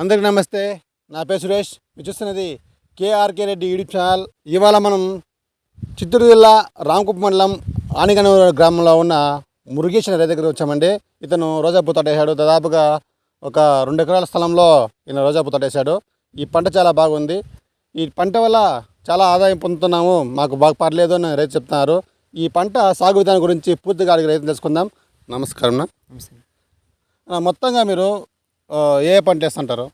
అందరికీ నమస్తే. నా పేరు సురేష్. మీరు చూస్తున్నది కేఆర్కే రెడ్డి యూట్యూబ్ ఛానల్. ఇవాళ మనం చిత్తూరు జిల్లా రామకుప్ప మండలం ఆనిగనూరు గ్రామంలో ఉన్న రైతు దగ్గర వచ్చామండి. ఇతను రోజా పూత వేసాడు దాదాపుగా ఒక రెండు ఎకరాల స్థలంలో ఈయన రోజా పూత వేసాడు ఈ పంట చాలా బాగుంది. ఈ పంట వల్ల చాలా ఆదాయం పొందుతున్నాము. మాకు బాగా పర్లేదు అని రైతు చెప్తున్నారు. ఈ పంట సాగు విధానం గురించి పూర్తిగా అడిగి రైతు తెలుసుకుందాం. నమస్కారం మొత్తంగా మీరు ఏ పంట వేస్తుంటారు?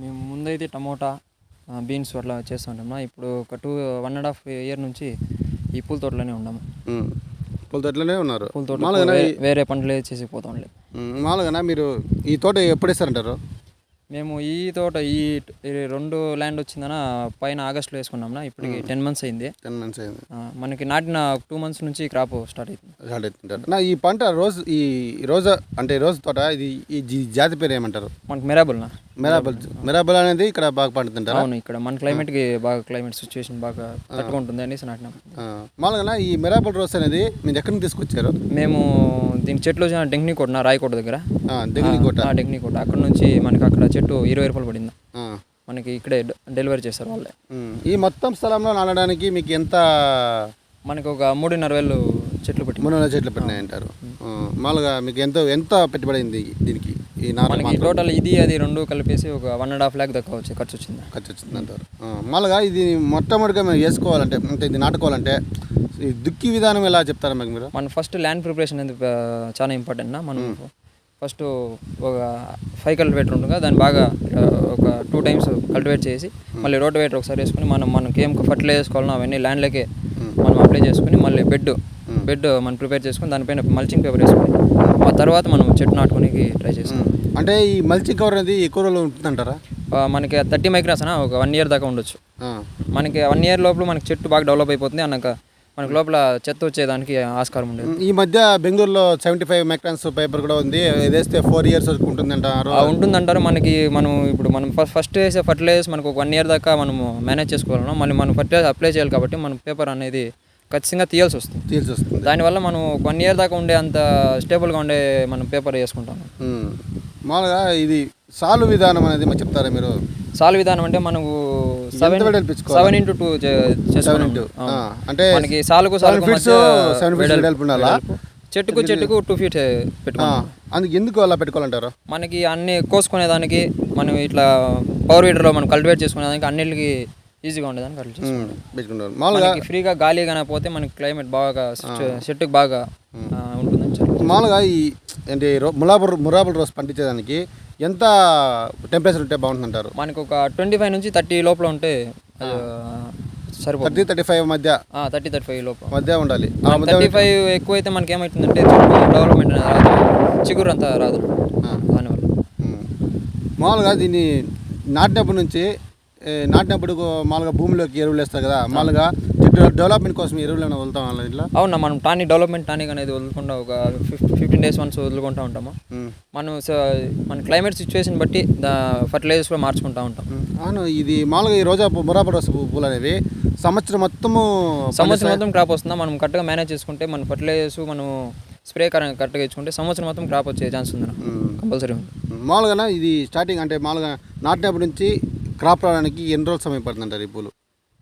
మేము ముందైతే టమోటా బీన్స్ అట్లా చేస్తూ ఉంటాము ఇప్పుడు ఒక two one and half year నుంచి ఈ పూల తోటలోనే ఉన్నాము. పూల తోటలోనే ఉన్నారు. పూల తోట వేరే పంటలు చేసి పోతా మామూలుగా మీరు ఈ తోట ఎప్పుడు వేస్తారంటారు? మేము ఈ తోట ఈ రెండు ల్యాండ్ వచ్చిందన పైన ఆగస్టులో వేసుకున్నాం ఇప్పటికి టెన్ మంత్స్ అయింది. టెన్ మంత్స్ అయింది. మనకి నాటిన టూ మంత్స్ నుంచి క్రాప్ స్టార్ట్ అవుతుంది స్టార్ట్. అవుతుంటారు నా ఈ పంట రోజు ఈ రోజా అంటే ఈ రోజు తోట ఇది ఈ జాతి పేరు ఏమంటారు? మనకి మెరాబుల్నా? మిరాబల్ మిరాబల్ అనేది ఇక్కడ బాగా పండుతుంటారా? అవును ఇక్కడ మన క్లైమేట్కి బాగా క్లైమేట్ సిచ్యువేషన్ బాగా తట్టుకుంటుంది అనేసి నాటినాం మామూలుగా ఈ మిరాబల్ రోస్ అనేది మీరు ఎక్కడి నుంచి తీసుకొచ్చారు? మేము దీని చెట్లు వచ్చిన డెంగ్నీ కోట రాయకోట దగ్గర. దగ్గర కోట డెంగ్నీ కోట అక్కడ నుంచి మనకి అక్కడ చెట్టు ఇరవై రూపాయలు పడింది. మనకి ఇక్కడే డెలివరీ చేస్తారు వాళ్ళే. ఈ మొత్తం స్థలంలో నాటడానికి మీకు ఎంత మనకి ఒక మూడున్నర వేలు చెట్లు పెట్టి మునగ చెట్లు పెట్టినాయంటారు. ఆ, మామూలుగా మీకు ఎంత ఎంత పెట్టుబడి అయింది దీనికి? ఈ మనకి టోటల్ ఇది అది రెండు కలిపేసి ఒక వన్ అండ్ హాఫ్ ల్యాక్ దాకా వచ్చి ఖర్చు వచ్చింది. ఖర్చు వచ్చింది అంటారు. మామూలుగా ఇది మొట్టమొదటిగా మేము వేసుకోవాలంటే అంటే ఇది నాటుకోవాలంటే ఈ దుక్కి విధానం ఎలా చెప్తారా మీకు మీరు? మన ఫస్ట్ ల్యాండ్ ప్రిపరేషన్ అనేది చాలా ఇంపార్టెంట్ నా. మనం ఫస్ట్ ఒక ఫైవ్ కల్టివేటర్ ఉంటుంది దాన్ని బాగా ఒక టూ టైమ్స్ కల్టివేట్ చేసి మళ్ళీ రోటివేటర్ ఒకసారి వేసుకుని మనం మనకి ఏం ఫర్టిలైజ్ చేసుకోవాలన్నా అవన్నీ ల్యాండ్లకే మనం అప్లై చేసుకుని మళ్ళీ బెడ్ బెడ్ మనం ప్రిపేర్ చేసుకుని దానిపైన మల్చింగ్ పేపర్ వేసుకుని ఆ తర్వాత మనం చెట్టు నాటుకోనికి ట్రై చేస్తాం. అంటే ఈ మల్చింగ్ కవర్ అనేది ఎక్కువ రోజులు ఉంటుందంటారా? మనకి థర్టీ మైక్రాస్ అన్న ఒక వన్ ఇయర్ దాకా ఉండొచ్చు. మనకి వన్ ఇయర్ లోపల మనకి చెట్టు బాగా డెవలప్ అయిపోతుంది అన్నాక మనకి లోపల చెత్త వచ్చేదానికి ఆస్కారం ఉండేది. ఈ మధ్య బెంగళూరులో సెవెంటీ ఫైవ్ మెక్రాన్స్ పేపర్ కూడా ఉంది వేస్తే ఫోర్ ఇయర్స్ వరకు ఉంటుందంటారు ఉంటుందంటారు. మనకి మనం ఇప్పుడు మనం ఫస్ట్ వేసే ఫర్టిలైజర్స్ మనకు ఒక వన్ ఇయర్ దాకా మనము మేనేజ్ చేసుకోవాలన్నా మళ్ళీ మనం ఫర్టిలైజర్ అప్లై చేయాలి కాబట్టి మనం పేపర్ అనేది ఖచ్చితంగా తీయాల్సి వస్తుంది. తీల్చి వస్తుంది. దానివల్ల మనం వన్ ఇయర్ దాకా ఉండే అంత స్టేబుల్గా ఉండే మనం పేపర్ వేసుకుంటాం. మామూలుగా ఇది సాలు విధానం అనేది చెప్తారా మీరు? సాల్ విధానం అంటే మనకు seven? Seven into two into, ఆ, అంటే మనకి సాలుకు సాలుకు మధ్య. చెట్టుకు చెట్టుకు టూ ఫీట్ ఆ, పెట్టుకున్నాం అందుకు ఎందుకు అలా పెట్టుకోవాలంటారు? మనకి అన్ని కోసుకునేదానికి మనం ఇట్లా పవర్ వీడర్లో మనం కల్టివేట్ చేసుకునేదానికి అన్నిటికి ఈజీగా ఉండేదానికి అట్లా చేసుకుంటాం. ఉమ్, పెట్టుకుంటారు. మామూలుగా మనకి ఫ్రీగా గాలి కానకపోతే మనకి క్లైమేట్ బాగా చెట్టుకు బాగా ఉంటుందని చెప్పి మామూలుగా ఈ అంటే ములాబుల్ మురాబుల్ రోస్ పండించేదానికి ఎంత టెంపరేచర్ ఉంటే బాగుంటుందంటారు? మనకి ఒక ట్వంటీ ఫైవ్ నుంచి థర్టీ లోపల ఉంటే సరిపోతుంది. థర్టీ థర్టీ ఫైవ్ మధ్య? థర్టీ థర్టీ ఫైవ్ లోపల. మధ్య ఉండాలి. థర్టీ ఫైవ్ ఎక్కువైతే మనకి ఏమవుతుందంటే డెవలప్మెంట్ అనేది రాదు. చిగురు అంతా రాదు. దానివల్ల. మామూలుగా దీన్ని నాటినప్పటి నుంచి నాటినప్పుడు మామూలుగా భూమిలోకి ఎరువులు వేస్తారు కదా మామూలుగా డెవలప్మెంట్ కోసం ఎరువులు ఏమైనా వదులుతాం వాళ్ళ ఇట్లా అవునా మనం టానిక్ డెవలప్మెంట్ టానిక్ అనేది వదులుకుంటా ఒక ఫిఫ్టీన్ డేస్ వన్స్ వదులుకుంటా ఉంటాము. మనం మన క్లైమేట్ సిచ్యువేషన్ బట్టి ఫర్టిలైజర్స్ కూడా మార్చుకుంటా ఉంటాం. అవును ఇది మామూలుగా ఈ రోజా పూ- పూలు అనేవి సంవత్సరం మొత్తము సంవత్సరం మొత్తం క్రాప్ వస్తుందా? మనం కరెక్ట్గా మేనేజ్ చేసుకుంటే మన ఫర్టిలైజర్స్ మనం స్ప్రే కరెక్ట్గా ఇచ్చుకుంటే సంవత్సరం మొత్తం క్రాప్ వచ్చే ఛాన్స్ ఉంది. కంపల్సరీ ఉంది. మామూలుగా ఇది స్టార్టింగ్ అంటే మామూలుగా నాటినప్పటి నుంచి క్రాప్ రావడానికి ఎన్ని రోజులు సమయం పడుతుందంటారు ఈ పూలు?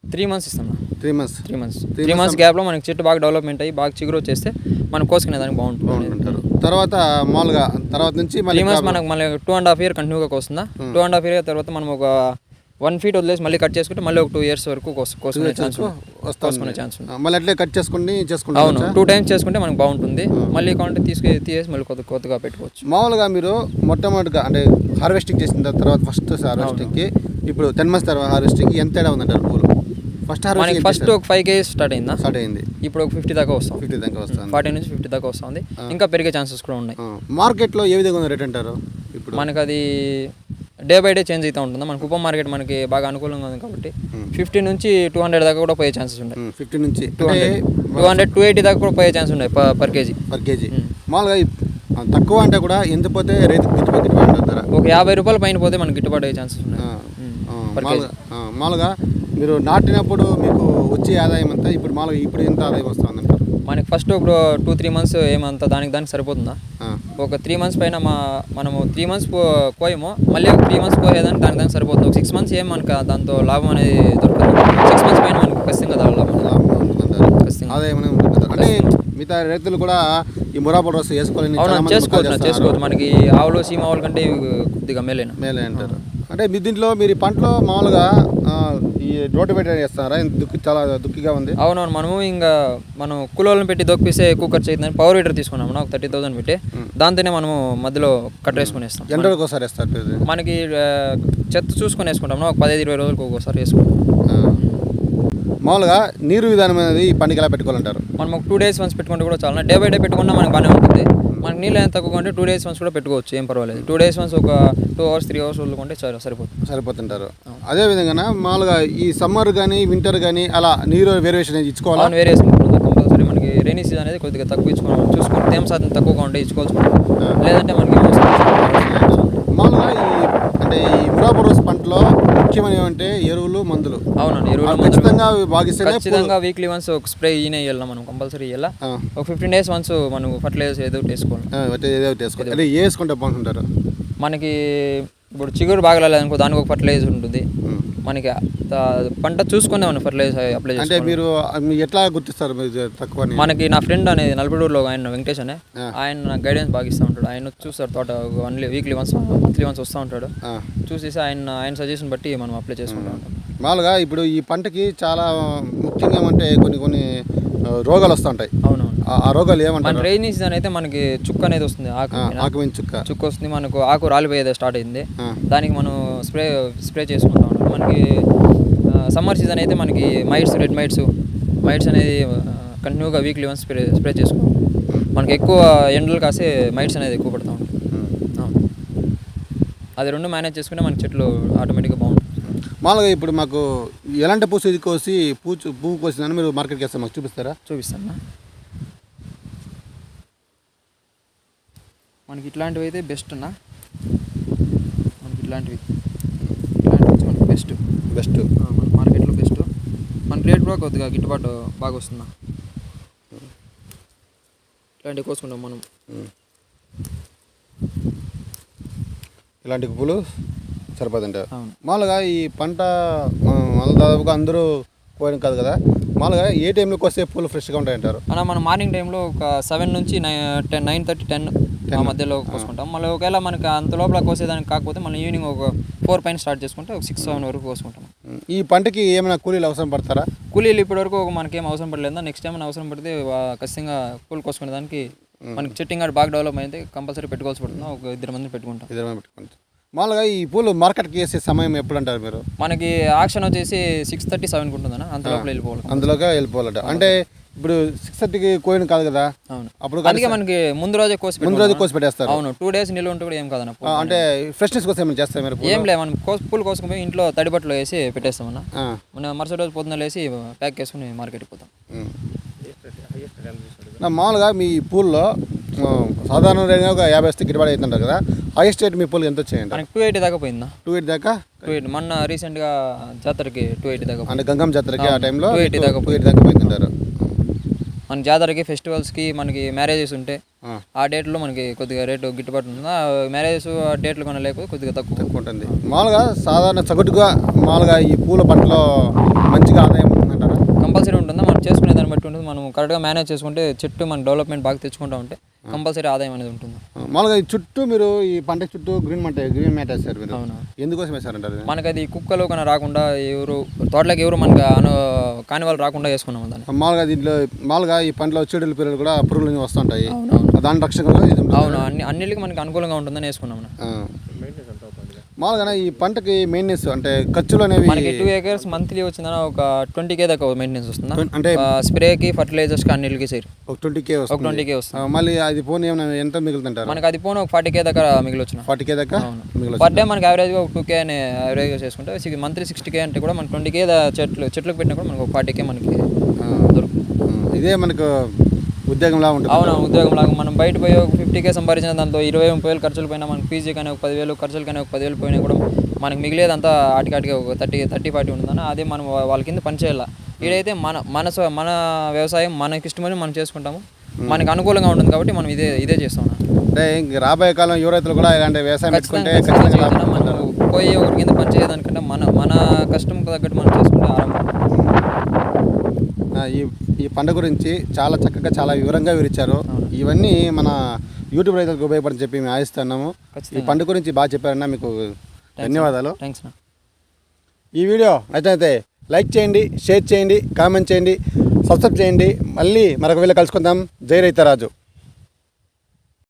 త్రీ మంత్స్ ఇస్తాం three months? Three months. Three months గ్యాప్లో మనకి చెట్టు బాగా డెవలప్మెంట్ అయ్యి బాగా చిగురు వచ్చేస్తే మనం కోసుకునేదానికి బాగుంటుంది. బాగుంటుంటారు తర్వాత మామూలుగా తర్వాత నుంచి త్రీ మళ్ళీ మంత్స్ మనకు మళ్ళీ టూ అండ్ హాఫ్ ఇయర్ కంటిన్యూగా వస్తుందా టూ అండ్ హాఫ్ ఇయర్ తర్వాత మనం ఒక వన్ ఫీట్ వదిలేసి మళ్ళీ కట్ చేసుకుంటే మళ్ళీ ఒక టూ ఇయర్స్ వరకు కోసు- కోసుకునే ఛాన్స్ కోసుకునే ఛాన్స్ మళ్ళీ అట్లే కట్ చేసుకుని చేసుకుంటాం అవును. టూ టైమ్స్ చేసుకుంటే మనకు బాగుంటుంది. మళ్ళీ కావాలంటే తీసుకు తీసేసి మళ్ళీ కొత్త కొత్తగా పెట్టుకోవచ్చు. మామూలుగా మీరు మొట్టమొదటిగా అంటే హార్వెస్టింగ్ చేసిన తర్వాత ఫస్ట్ హార్వెస్టింగ్కి ఇప్పుడు టెన్ మంత్స్ తర్వాత హార్వెస్టింగ్కి ఎంత తేడా ఉందంటారు పూలు? ఫస్ట్ మనకి హార్వెస్టింగ్ ఫస్ట్ ఒక ఫైవ్ కేజీస్ స్టార్ట్ అయిందా? స్టార్ట్ అయింది. ఇప్పుడు ఒక ఫిఫ్టీ దాకా వస్తాం. ఫిఫ్టీ దాకా వస్తుంది. ఫార్టీ నుంచి ఫిఫ్టీ దాకా వస్తుంది. ఇంకా పెరిగే ఛాన్సెస్ కూడా ఉన్నాయి. మార్కెట్లో ఏ విధంగా రేట్ అంటారు ఇప్పుడు? మనకి అది డే బై డే చేంజ్ అవుతూ ఉంటుంది? మన కుప్పం మార్కెట్ మనకి బాగా అనుకూలంగా ఉంది కాబట్టి ఫిఫ్టీ నుంచి టూ హండ్రెడ్ దాకా కూడా పోయే ఛాన్సెస్ ఉన్నాయి. ఫిఫ్టీ నుంచి. Two hundred two hundred two eighty దాకా కూడా పోయే ఛాన్స్ ఉన్నాయి పర్ కేజీ పర్ కేజీ మామూలుగా తక్కువ అంటే కూడా ఎంత పోతే రైతు గిట్టుబాటు ఒక యాభై రూపాయల పైన పోతే మనకి గిట్టుబాటు అయ్యే ఛాన్సెస్ ఉన్నాయి. మామూలుగా మీరు నాటినప్పుడు మీకు వచ్చే ఆదాయం అంతా ఇప్పుడు మామూలుగా ఇప్పుడు ఎంత ఆదాయం వస్తుంది మనకి ఫస్ట్ ఇప్పుడు టూ త్రీ మంత్స్ ఏమంత దానికి దానికి సరిపోతుందా? ఒక త్రీ మంత్స్ పైన మా మనము త్రీ మంత్స్ కోయము మళ్ళీ ఒక త్రీ మంత్స్ కోయేదానికి దానికి దానికి సరిపోతుంది. ఒక సిక్స్ మంత్స్ ఏం మనకు దాంతో లాభం అనేది దొరకదు. సిక్స్ మంత్స్ పైన మనకు ఖచ్చితంగా ఆదాయం. అంటే మిగతా రైతులు కూడా ఈ మురాపల్ రస్ మంది చేసుకోవచ్చు చేసుకోవచ్చు. మనకి ఆవులు సీమ ఆవుల కంటే కొద్దిగా మేలేనా? మేలే అంటారు. అంటే మీ దీంట్లో మీరు పంటలో మామూలుగా ఈ రోడ్డు పెట్టి చేస్తారా? దుక్కి చాలా దుక్కిగా ఉంది. అవునవును మనము ఇంకా మనం కూలోళ్ళని పెట్టి దొక్కిస్తే ఎక్కువ ఖర్చు అవుతుందని పవర్ హీటర్ తీసుకున్నాం మనం ఒక థర్టీ థౌసండ్ పెట్టి దాంతోనే మనము మధ్యలో కట్టేసుకుని వేస్తాం. ఎన్ని రోజులకు ఒకసారి వేస్తారు? మనకి చెత్త చూసుకొని వేసుకుంటాం ఒక పదిహేను ఇరవై రోజులకు ఒక్కోసారి వేసుకుంటాం. మామూలుగా నీరు విధానం అనేది ఈ పండుగ ఎలా పెట్టుకోవాలంటారు? మనం ఒక టూ డేస్ వన్స్ పెట్టుకుంటే కూడా చాలా. డే బై డే పెట్టుకున్నా మనకి బాగానే ఉంటుంది. మనకి నీళ్ళు ఎంత తక్కువ ఉంటే టూ డేస్ వన్స్ కూడా పెట్టుకోవచ్చు ఏం పర్వాలేదు. టూ డేస్ వన్స్ ఒక టూ అవర్స్ త్రీ అవర్స్ వదులుకుంటే చాలు సరిపోతుంది. సరిపోతుంటారు. అదే విధంగా మామూలుగా ఈ సమ్మర్ కానీ వింటర్ కానీ అలా నీరు వేరియేషన్ ఇచ్చుకోవాలా? అవును వేరే వేసుకుంటుంది కంపల్సరీ మనకి రైనీ సీజన్ అనేది కొద్దిగా తక్కువ ఇచ్చుకోవాలి. చూసుకుంటే తేమ శాతం తక్కువగా ఉంటే ఇచ్చుకోవాల్సి ఉంటుంది. లేదంటే మనకి. మామూలుగా ఈ అంటే ఈ మురాబరోస్ పంటలో ముఖ్యమైన ఏమంటే ఎరువులు మందులు. అవునండి అవి ఎరువుల మందులు. ఖచ్చితంగా బాగిస్తేనే ఖచ్చితంగా వీక్లీ వన్స్ ఒక స్ప్రే ఈయన వేయాలి మనం కంపల్సరీ ఆ, ఒక ఫిఫ్టీన్ డేస్ వన్స్ మనం ఫర్టిలైజర్స్ ఏదో ఒకటి వేసుకోవాలి. ఏదో ఒకటి వేసుకోవాలి. అంటే వేసుకుంటే బాగుంటుంటారు. మనకి ఇప్పుడు చిగురు బాగా అనుకో దానికి ఒక ఫర్టిలైజర్ ఉంటుంది. మనకి పంట చూసుకునే మనం ఫర్టిలైజర్ అప్లై అంటే మీరు ఎట్లా గుర్తిస్తారు తక్కువ మనకి నా ఫ్రెండ్ అనేది నలభడూరులో ఆయన వెంకటేష్ అనే ఆయన నాకు గైడెన్స్ బాగా ఇస్తూ ఉంటాడు. ఆయన చూస్తారు తోట only weekly once monthly once వస్తూ ఉంటాడు. చూసేసి ఆయన ఆయన సజెషన్ బట్టి మనం అప్లై చేసుకుంటూ ఉంటాం. మామూలుగా ఇప్పుడు ఈ పంటకి చాలా ముఖ్యంగా ఏమంటే కొన్ని కొన్ని రోగాలు వస్తుంటాయి అవునవును. ఆ ఆ రోగాలు మన ఏమంటారు రైనీ సీజన్ అయితే మనకి చుక్క అనేది వస్తుంది ఆకు ఆ, మీద. ఆకుమించి చుక్క. చుక్క వస్తుంది మనకు ఆకు రాలిపోయేది స్టార్ట్ అయింది. దానికి మనం స్ప్రే స్ప్రే చేసుకుంటాం. మనకి సమ్మర్ సీజన్ అయితే మనకి మైట్స్ రెడ్ మైట్స్ మైట్స్ అనేది కంటిన్యూగా వీక్లీ వన్స్ స్ప్రే స్ప్రే చేసుకుంటాం. మనకి ఎక్కువ ఎండలు కాసే మైట్స్ అనేది ఎక్కువ పడుతూ ఉంటాయి. అవును. అది రెండు మేనేజ్ చేసుకుంటే మన చెట్లు ఆటోమేటిక్గా బాగుంటుంది మామూలుగా ఇప్పుడు మాకు ఎలాంటి పూసు ఇది కోసి పూచు పువ్వు కోసిందని మీరు మార్కెట్కి వేస్తారు? మాకు చూపిస్తారా? చూపిస్తాను మనకి ఇట్లాంటివి అయితే బెస్ట్ అన్న. మనకి ఇట్లాంటివి. మనకి బెస్ట్. బెస్ట్. మన మార్కెట్లో బెస్ట్. మన రేట్ కూడా కొద్దిగా గిట్టుబాటు బాగా వస్తుందా? ఇట్లాంటివి కోసుకుంటాం మనం. ఇలాంటి పువ్వులు సరిపోతుంటారు అవును. మామూలుగా ఈ పంట దాదాపుగా అందరూ కోయడం కాదు కదా. మామూలుగా ఏ టైంలో కోస్తే పూలు ఫ్రెష్గా ఉంటాయంటారు? అలా మనం మార్నింగ్ టైంలో ఒక సెవెన్ నుంచి nine ten nine thirty ten ఆ మధ్యలో కోసుకుంటాం. మళ్ళీ ఒకవేళ మనకి అంత లోపల కోసేదానికి కాకపోతే మళ్ళీ ఈవినింగ్ ఒక ఫోర్ పైన స్టార్ట్ చేసుకుంటే ఒక సిక్స్ సెవెన్ వరకు కోసుకుంటాం ఈ పంటకి ఏమైనా కూలీలు అవసరం పడతారా? కూలీలు ఇప్పటి వరకు మనకేం అవసరం పడలేదు. నెక్స్ట్ టైం అవసరం పడితే ఖచ్చితంగా కూలి కోసుకునే దానికి మనకి చెట్టింగ్ బాగా డెవలప్ అయితే కంపల్సరీ పెట్టుకోవాల్సి పడుతుంది. ఒక ఇద్దరు మంది పెట్టుకుంటాం. ఇద్దరు పెట్టుకుంటారు మామూలుగా ఈ పూలు మార్కెట్కి వేసే సమయం ఎప్పుడు అంటారు మీరు? మనకి ఆక్షన్ వచ్చేసి సిక్స్ థర్టీ సెవెన్కి ఉంటుందన్న. అంత లోపల వెళ్ళిపోవాలి. అందులోగా వెళ్ళిపోవాలట. అంటే ఇప్పుడు సిక్స్ థర్టీకి కోయిన కాదు కదా? అవును. అప్పుడు అందుకే మనకి ముందు రోజే కోసి ముందు రోజు. కోసి పెట్టేస్తారు. అవును టూ డేస్ నిల్వ ఉంటే కూడా ఏం కాదన్న అంటే ఫ్రెష్నెస్ కోసం ఏమైనా చేస్తారు మీరు ఏం లేదు మనం కోసి పూలు కోసుకుని ఇంట్లో తడిబట్టలో వేసి పెట్టేస్తామన్న ఆ, మన మరుసటి రోజు పొద్దున్న లేసి ప్యాక్ చేసుకుని మార్కెట్కి పోతాం. మామూలుగా మీ పూల్లో ఆ, సాధారణంగా ఒక యాభై వస్తే గిట్టుబాటు అవుతుంటారు కదా? హైయెస్ట్ రేట్ మీ పూలు ఎంత వచ్చాయంట? మనకి టూ ఎయిటీ దాకా పోయిందా టూ ఎయిట్ దాకా? టూ ఎయిటీ మొన్న రీసెంట్గా జాతరకి టూ ఎయిటీ దాకా అంటే గంగం జాతరకి ఆ టైంలో 280 దాకా టూ ఎయిట్ దాకా పోయిందంటారు. మన జాతరకి ఫెస్టివల్స్కి మనకి మ్యారేజెస్ ఉంటే ఆ, డేట్లో మనకి కొద్దిగా రేటు గిట్టుబాటు ఉంటుంది. ఆ మ్యారేజెస్ ఆ డేట్లు కొన లేకపోతే కొద్దిగా తక్కువ. తక్కువ ఉంటుంది. మామూలుగా సాధారణ సగటుగా మామూలుగా ఈ పూల పంటలో మంచిగా ఆదాయం ఉందంటారా కంపల్సరీ ఉంటుందా మనం చేసుకునే దాన్ని బట్టి ఉంటుంది మనం కరెక్ట్గా మేనేజ్ చేసుకుంటే చెట్టు మన డెవలప్మెంట్ బాగా తెచ్చుకుంటా ఉంటే కంపల్సరీ ఆదాయం అనేది ఉంటుంది. మామూలుగా ఈ చుట్టూ మీరు ఈ పంట చుట్టూ గ్రీన్ మ్యాట్ గ్రీన్ మ్యాట్ వేస్తారు మీరు. అవునా. ఎందుకోసం వేసారంటారు? మనకి అది కుక్కలు కన్నా రాకుండా ఎవరు తోటలోకి ఎవరు మనకు అను కాని వాళ్ళు రాకుండా వేసుకున్నాం దాన్ని. మామూలుగా దీంట్లో మామూలుగా ఈ పంటలో చెడుల పిల్లలు కూడా పురుగులు వస్తుంటాయి. దాని ఉంటుంది. అవును. అన్ని అన్నిటికీ మనకి అనుకూలంగా ఉంటుందని వేసుకున్నాం. మామూలుగా ఈ పంటకి మెయింటెనెన్స్ అంటే ఖర్చులు అనేవి మనకి టూ ఏకర్స్ మంత్లీ వచ్చిందన్న ఒక ట్వంటీ కే దాకా మెయింటెనెన్స్ వస్తుందా? అంటే స్ప్రేకి ఫర్టిలైజర్స్కి అన్నిటికి సేర్ ఒక ట్వంటీ కే ఒక ట్వంటీ కే వస్తుంది. మళ్ళీ అది పోనీ ఏమైనా ఎంత మిగులుతుంటారు? మనకి అది పోను ఒక ఫార్టీ కే దాకా మిగిలి వచ్చిన ఫార్టీ కే దాకా పర్ డే మనకి యావరేజ్గా ఒక టూ కే అని యావరేజ్గా చేసుకుంటే మంత్లీ సిక్స్టీ కే అంటే కూడా మనకి ట్వంటీ కే చెట్లు చెట్లకు పెట్టినా కూడా మనకు ఒక ఫార్టీ కే మనకి దొరుకుతుంది. ఇదే మనకు ఉద్యోగంలా ఉంటుంది. అవును ఉద్యోగం లాగా మనం బయట పోయి ఒక ఫిఫ్టీ కే సంపాదించిన దాంతో ఇరవై ముప్పై వేలు ఖర్చులు పోయినా మనకి పీజీ కానీ ఒక పదివేలు ఖర్చులు కానీ ఒక పదివేలు పోయినా కూడా మనకి మిగిలేదంతా ఆటికి ఆటికి ఒక థర్టీ థర్టీ ఫార్టీ ఉంటుందన్న. అదే మనం వాళ్ళ కింద పని చేయాలి. ఇదైతే మన మన మన వ్యవసాయం మనకి ఇష్టమని మనం చేసుకుంటాము. మనకి అనుకూలంగా ఉంటుంది కాబట్టి మనం ఇదే ఇదే చేస్తాం. అంటే రాబోయే కాలం యువ రైతులు కూడా ఇలాంటి వ్యవసాయం పెట్టుకుంటే పోయే ఒకరి కింద పని చేయడానికంటే మన మన కష్టం తగ్గట్టు మనం చేసుకుంటే ఆరంభం ఈ ఈ పంట గురించి చాలా చక్కగా చాలా వివరంగా వివరించారు. ఇవన్నీ మన యూట్యూబ్ రైతులకు ఉపయోగపడని చెప్పి మేము ఆశిస్తున్నాము. ఈ. పంట గురించి బాగా చెప్పారన్నా మీకు ధన్యవాదాలు. థ్యాంక్స్ ఈ వీడియో నచ్చినైతే లైక్ చేయండి షేర్ చేయండి కామెంట్ చేయండి సబ్స్క్రైబ్ చేయండి. మళ్ళీ మరొక వేళ కలుసుకుందాం. జై రైతరాజు.